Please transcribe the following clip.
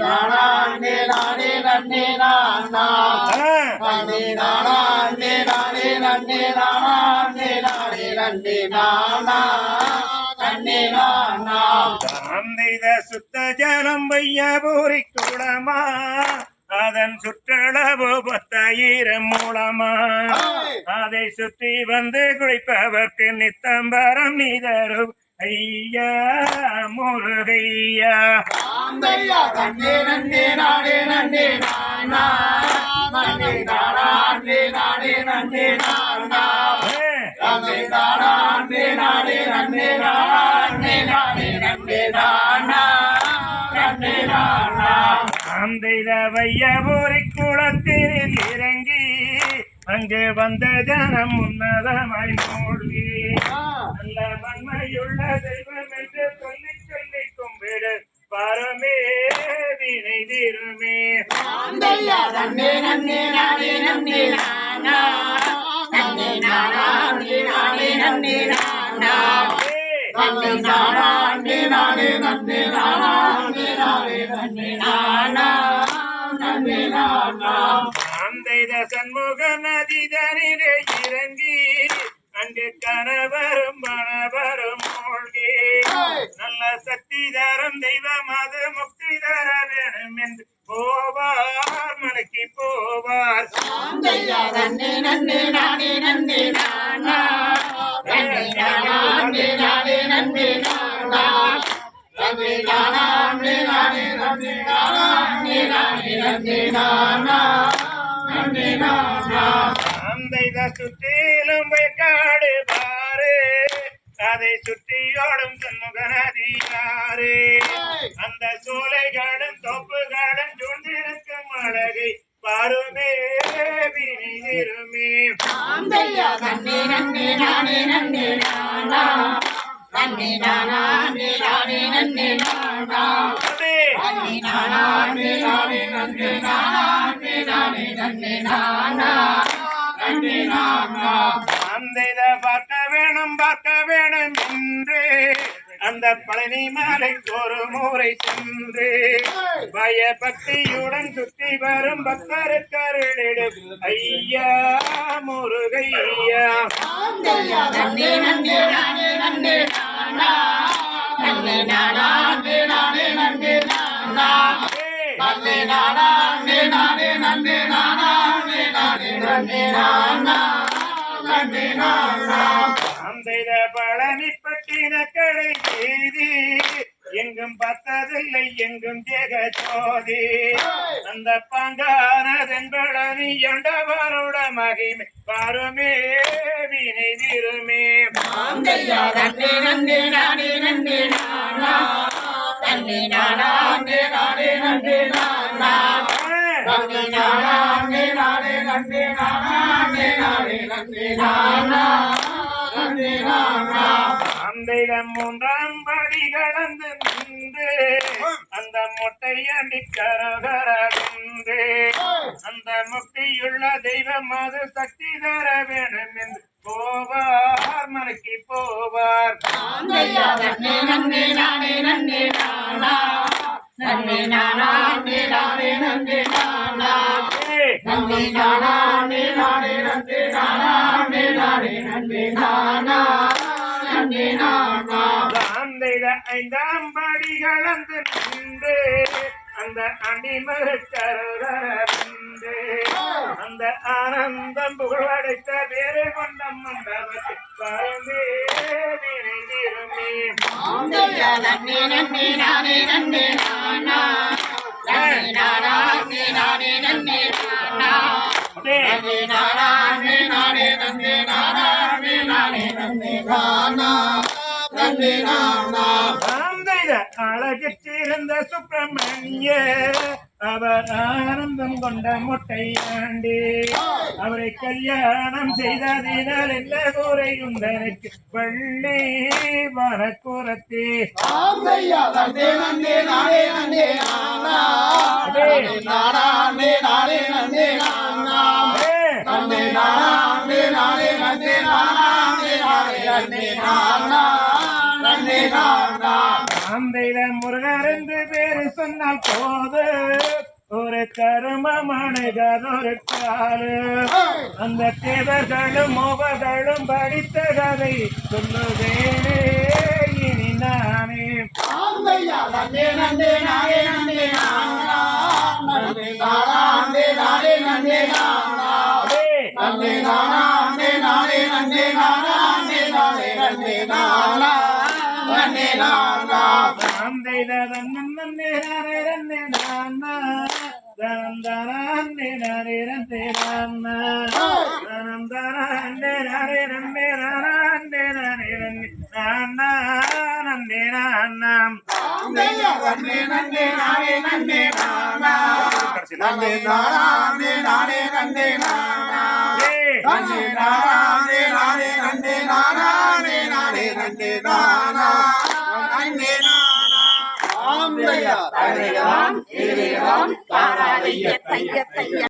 நானே நானே நன்னே நானா நன்னே நானே நானே நன்னே நானே நானே நன்னே நானா நன்னே நானா அந்த சுத்த ஜலம் வையபூரி குளமா அதன் சுற்றளவு பத்தாயிரம் மூலமா. அதை சுற்றி வந்து குளிப்பவர்க்கு நித்தம்பரம் நிதரும் ஐயா முருகையா. ஆந்தையா நன்னே நன்னே நானே நன்னே நானா? நன்னே நானே நானே நன்னே நானா? நன்னே நானே நானே நன்னே நானே? நானே நன்னே நானா? நன்னே நானா? அந்த வையபூரி குளத்தில் இறங்கி அங்கு வந்த ஜனம் உன்னதமாய் மூழ்கி நல்ல வன்மையுள்ள தெய்வம் என்று சொல்லி சொல்லி கும்பிடு பரமே வினை திருமே. நன்னே நன்னே நானே நன்னே நானா. நன்னே நானே நானே நன்னே நானா. நன்னே நானே நானே நன்னே நானே. நானே நன்னே நானா. நன்னே நானா. அந்த சண்முக நதி தனிலே இறங்கி அங்கு கணவரும் மணவரும் மூழ்கி. நல்ல சக்தி தரும் தெய்வம் அது முக்தி தர என்று போவார் மலைக்கு போவார். நன்னே நன்னே நானே நன்னே நானா. நன்னே நானே நானே நன்னே நானா. நன்னே நானே நானே நன்னே நானே நானே நன்னே நானா. நன்னே நானா. அந்த சுற்றிலும் காடு பாரு அதை சுற்றியோடும் சண்முக நதியாறு அந்த சோலைகளும் தோப்புகளும் சூழ்ந்திருக்கும் அழகை பாருமே திருமே ஆந்தையா நன்னே நன்னே நானே நன்னே நானா. நன்னே நானே நானே நன்னே நானா. நன்னே நானே நானே நன்னே நானே. நானே நன்னே நானா. நன்னே நானா. அந்த இத பார்க்க வேணும் பார்க்க வேணும் என்று. அந்த பழனி மலை ஒரு முறை சென்று பயபக்தியுடன் சுற்றி வரும் பக்தருக்கு அருளிடும் ஐயா. முருகையா ஆந்தையா நன்னே நானே. நன்னே நானா நன்னே நானே நானே. நன்னே நானா நன்னே நானே நானே. நன்னே நானே நானே நன்னே நானா. அந்த இத பழனி பட்டின கடை செய்தி எங்கும் பார்த்ததில்லை எங்கும் ஜெக ஜோதி. அந்த பங்கானதென்பழனி எண்டவரோட மகிமை பாருமே வினை திருமே. ஆந்தையா நன்னே நன்னே நானே நன்னே நானா நன்னே நானே நானே நன்னே நானா நன்னே நானே நானே நன்னே நானே நானே நானா நானா மூன்றாம் படி கலந்து நின்று அந்த மொட்டையண்டி கரகரந்து அந்த முக்தியுள்ள தெய்வம் அது சக்தி தர வேணும் என்று போவார் மலைக்கு போவார். ஆந்தையா நன்னே நன்னே நானே நன்னே நானா நன்னே நானே நானே நன்னே நானா நன்னே நானே நானே நன்னே நானே நன்னே நானா நன்னே நானா. அந்த ஐந்தாம் படி கலந்து நின்று அந்த அடிமருக்கரகரந்து அந்த ஆனந்தம் புகழடைத்த வேறு கொண்ட மண்டபத்தில் பரமே வினை திருமே ஆந்தையா நன்னே நன்னே நானே நன்னே நானா. நன்னே நானே நானே நன்னே நானா. நன்னே நானே நானே நன்னே நானே நானே நன்னே நானா நன்னே நானா அழகிற்றிருந்த சுப்பிரமணிய அவர் ஆனந்தம் கொண்ட முட்டையாண்டி. அவரை கல்யாணம் செய்ததினால் என்ன கூரை உந்தனுக்கு வள்ளி வனக்குரத்தே. இத முருகர் என்று பேரு சொன்னால் போது ஒரு கருமமனைகதொரு காலு. அந்த தேவர்களும் மோகர்களும் படித்த கதை சொல்லுவேனே இனி நானே. நன்னே நன்னே நானே நன்னே நானா. நானா. நானே நானா. நந்தை நானே நந்தனே நானே நன்னே நானே நந்தனே நானே நன்னே நானே தாராதைய தைய தைய